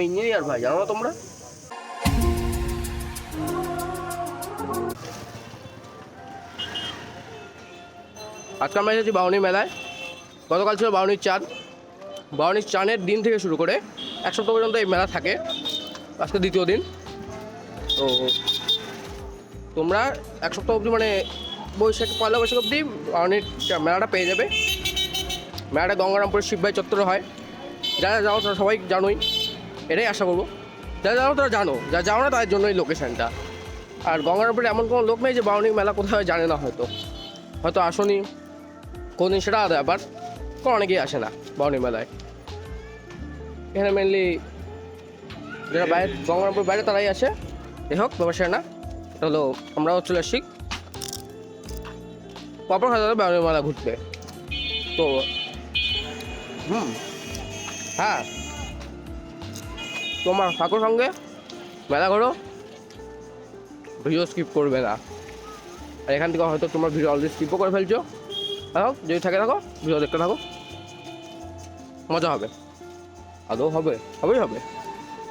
আমি ইঞ্জিনিয়ার ভাই, জানো তোমরা? আজকে আমরা এসেছি বাউনি মেলায়। গতকাল ছিল বাউনির চাঁদ। বাউনির চাঁদের দিন থেকে শুরু করে এক সপ্তাহ পর্যন্ত এই মেলা থাকে। আজকে দ্বিতীয় দিন। তো তোমরা এক সপ্তাহ অবধি মানে বৈশাখ, পয়লা বৈশাখ অবধি বাউনির মেলাটা পেয়ে যাবে। মেলাটা গঙ্গারামপুরের শিবভাই চত্বরে হয়। যারা যাও সবাই জানোই। এটাই আশা করব। যারা জানো তারা জানো যারা জানো না তাদের জন্য এই লোকেশানটা আর গঙ্গারামপুরে এমন কোনো লোক নেই যে বাউনি মেলা কোথায় জানে না হয়তো। হয়তো আসনি কোনদিন সেটা আলাদা কোনো অনেকেই আসে না বাউনি মেলায়। এখানে মেনলি যারা বাইরে গঙ্গারামপুর বাইরে তারাই আসে। এ হোক ব্যবসা না। হলো, আমরাও চলে আসি পপর খাতা বাউনি মেলা ঘুরতে। তো, হুম হ্যাঁ। তোমার ঠাকুর সঙ্গে? মেলা করো। ভিডিও স্কিপ করবে না। আর এখান থেকে হয়তো তোমার ভিডিও অলরেডি স্কিপও করে ফেলছো। থাকো যদি থাকে থাকো ভিডিও দেখতে থাকো। মজা হবে। আদৌ হবে হবেই হবে।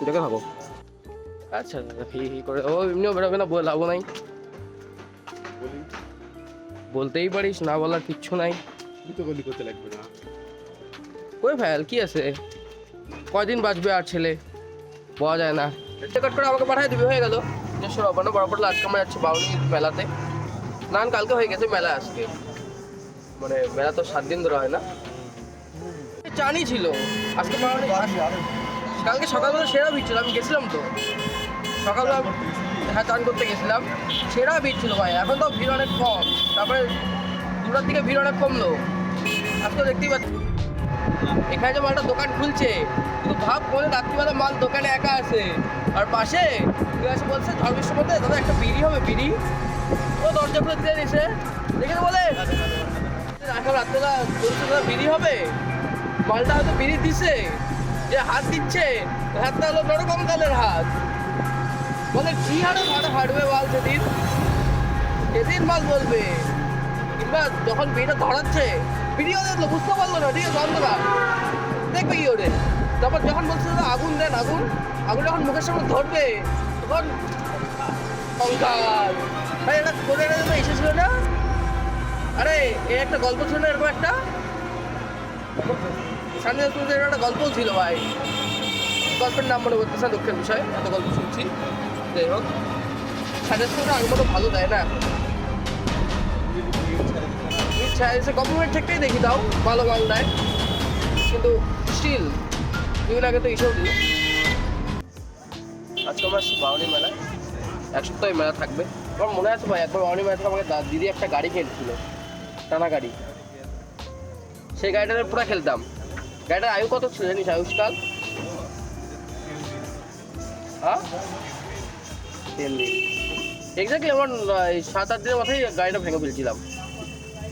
দেখে থাকো। আচ্ছা হি হি করে ও এমনিও বেরোবে না লাভও নাই। বলতেই পারিস না বলার কিচ্ছু নাই। তো গলি করতে লাগবে না। কই ফেল কি আছে? কয়দিন বাঁচবে আর ছেলে? পাওয়া যায় না। টিকিট করে আমাকে পাঠিয়ে দিবি হয়ে গেল। দেড়শো রবানো বরাবর আজকে আমরা যাচ্ছি বাউনি মেলাতে। নান কালকে হয়ে গেছে মেলা আজকে। মানে মেলা তো সাত দিন ধরে হয় না। চানি ছিল। আজকে বাউনি কালকে সকালবেলা সেরা ভিড় ছিল আমি গেছিলাম তো। সকালবেলা হ্যাঁ চান করতে গেছিলাম। সেরা ভিড় ছিল ভাই এখন তো ভিড় অনেক কম। তারপরে দুটার দিকে ভিড় অনেক কমলো। আজকে দেখতেই পাচ্ছি। এখানে যে মালটা দোকান খুলছে, কিন্তু ভাব বলে রাত্রিবেলা মাল দোকানে একা আছে। আর পাশে এসে বলছে ধর্মের মধ্যে দাদা, একটা বিড়ি হবে, বিড়ি। ও দরজা খুলে দিয়ে দিছে দেখে তো বলে এখন বিড়ি হবে। মালটা হয়তো বিড়ি দিছে, যে হাত দিচ্ছে, হাতটা হলো নরকম কালের হাত। বলে, কি হারে ভাড়া হাঁটবে মাল সেদিন? সেদিন মাল বলবে। কিংবা যখন বিড়িটা ধরাচ্ছে, ভিডিও দেখল, বুঝতে পারল না, ঠিক আছে, অন্ধকার। দেখবে কি ওরে? তারপর যখন বলছে আগুন দেন, আগুন আগুন যখন মুখের সামনে ধরবে, তখন অঙ্কার ভাই এটা তোদের এটা এসেছিল না? আরে, এ একটা গল্প ছিল এরকম একটা? সামনে একটা গল্প ছিল, ভাই। গল্পের নাম মনে করতেছে দুঃখের বিষয়, এত গল্প শুনছি। যাই হোক। সাজেশনটা আগে মতো ভালো দেয় না। এসে গভর্নমেন্ট থেকেই দেখি দাও ভালো মাল দেয়। কিন্তু স্টিল দুদিন আগে তো এসেও দিল। আজকে আমরা আসছি বাউনি মেলায় এক সপ্তাহে মেলা থাকবে। আমার মনে আছে ভাই একবার বাউনি মেলা থেকে আমাকে দিদি একটা গাড়ি কিনেছিল টানা গাড়ি। সেই গাড়িটাতে পুরো খেলতাম। গাড়িটার আয়ু কত ছিল জানিস আয়ুষ্কাল হ্যাঁ? এক্স্যাক্টলি আমার সাত আট দিনের মাথায় গাড়িটা ভেঙে ফেলছিলাম।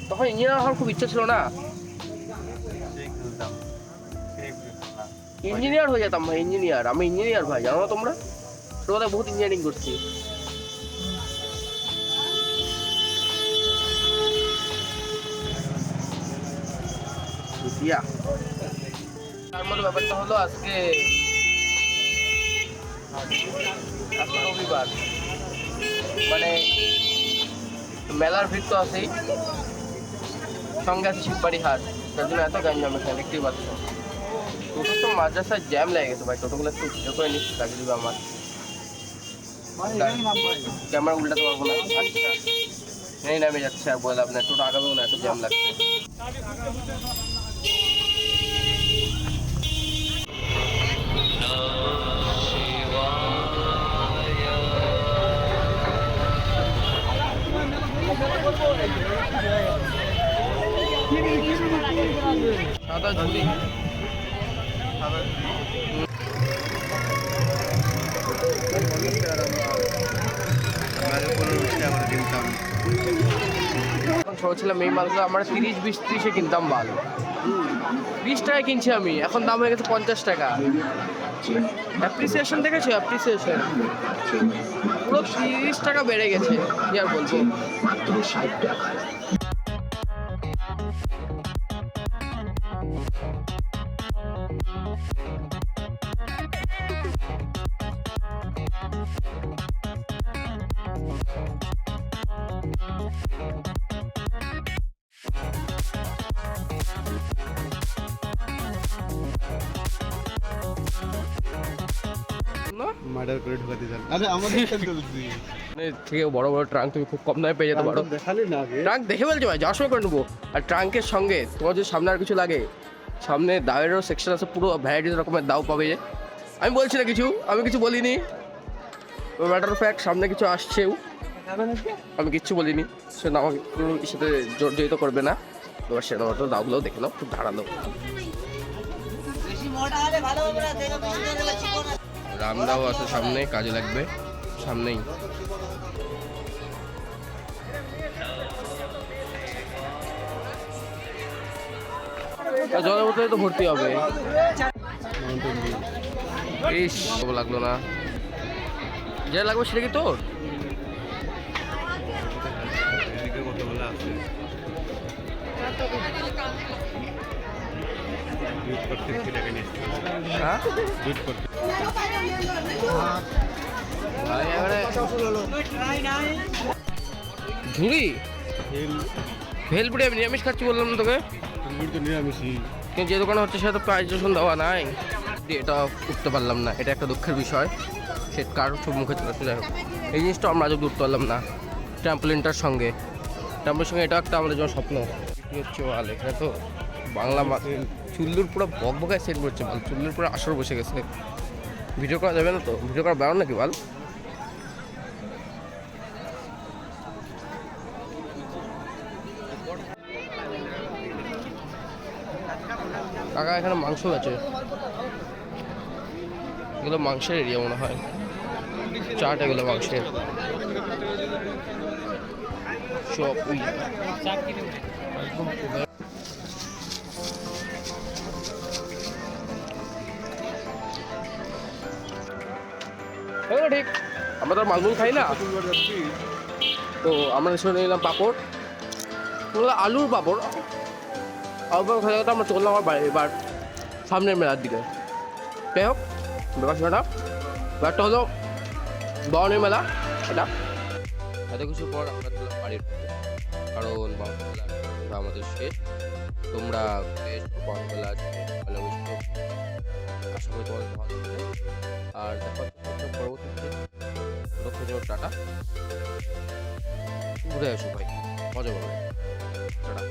তখন ইঞ্জিনিয়ার হওয়ার খুব ইচ্ছা ছিল না। ইঞ্জিনিয়ার হয়ে যেতাম ভাই, ইঞ্জিনিয়ার। আমি ইঞ্জিনিয়ার ভাই, জানো না তোমরা? ছোটবেলায় বহুত ইঞ্জিনিয়ারিং করছি। তার মধ্যে ব্যাপারটা হলো আজকে রবিবার। মানে মেলার ভিড় তো আছেই। সঙ্গে আছে শিববাড়ি হাট তার জন্য এত গাঞ্জাম এখানে দেখতেই পাচ্ছ। টোটো তো মাদ্রাসায় জ্যাম লেগে গেছে ভাই। টোটোগুলো একটু ভিডিও করে নিচ্ছি তাকে দিবে আমার। ক্যামেরা উল্টাতে পারব না। আচ্ছা। এই নামে যাচ্ছে আর বলে আপনার টোটো আগাবেও না এত জ্যাম লাগছে। ছিলাম এই মালগুলো, আমরা তিরিশ, বিশ, ত্রিশে কিনতাম মাল। বিশ টাকায় কিনছি আমি, এখন দাম হয়ে গেছে পঞ্চাশ টাকা। অ্যাপ্রিসিয়েশন দেখেছ? অ্যাপ্রিসিয়েশন পুরো তিরিশ টাকা বেড়ে গেছে, কি আর বলব মার্ডার করে ঢোকাতে চান। আরে আমাদের এর থেকে বড় বড় ট্রাঙ্ক তুমি খুব কম দামে পেয়ে যেতে পারো। দেখালি না ট্রাঙ্ক দেখে বলছি ভাই যাওয়ার সময় করে নেব। আর ট্রাঙ্কের সঙ্গে তোমার যদি সামনে আর কিছু লাগে সামনে দাওয়েরও সেকশন আছে পুরো ভ্যারাইটিস রকমের দাও পাবে যে। আমি বলছি না কিছু আমি কিছু বলিনি। ম্যাটার অফ ফ্যাক্ট সামনে কিছু আসছেও। আমি কিচ্ছু বলিনি। সে না আমাকে কোনো সাথে জর্জরিত করবে না। এবার সে আমার দাওগুলোও দেখে নাও খুব ধারালো। রামদাও আছে সামনে কাজে লাগবে। সামনেই। জলের বোতলে তো ভর্তি হবে। ইস লাগল না। যেটা লাগবে সেটা কি তোর? আছে হ্যাঁ এবারে ঝুড়ি ভেলপুরি আমি নিরামিষ খাচ্ছি বললাম তোকে। যে দোকানে হচ্ছে সেটা তো প্রাইস দেওয়া নাই দিয়ে এটা উঠতে পারলাম না। এটা একটা দুঃখের বিষয়। সে কার খুব মুখে চলে হোক এই জিনিসটা আমরা আজও উঠতে পারলাম না। ট্যাম্পলিনটার সঙ্গে। ট্যাম্পলের সঙ্গে এটা একটা আমাদের জন্য স্বপ্ন। কি হচ্ছে এখানে তো বাংলা চুল্লুর পুরো বকবকায় সেট করছে বল। চুল্লুর পুরো আসর বসে গেছে ভিডিও করা যাবে না তো? ভিডিও করা বেরো নাকি বল? কাকা, এখানে মাংস আছে। এগুলো মাংসের এরিয়া মনে হয়। চাট এগুলো মাংসের। সব এগুলো ঠিক? আমরা তো মালমুল খাই না। তো আমরা শুনে নিলাম পাপড়। আলুর পাপড়। আলুর পাপড় খাওয়া আমরা চললাম আমার এবার সামনের মেলার দিকে। যাই হোক ব্যাপার সেটা ব্যাপারটা হলো বাউনের মেলা, এটা। এত কিছু পর আমরা বাড়ির কারণ মেলা আমাদের শেষ। তোমরা মেলা আশা করি তোমাদের ভালো আর দেখা টাটা। ঘুরে আসো ভাই মজা পাবে। টাটা।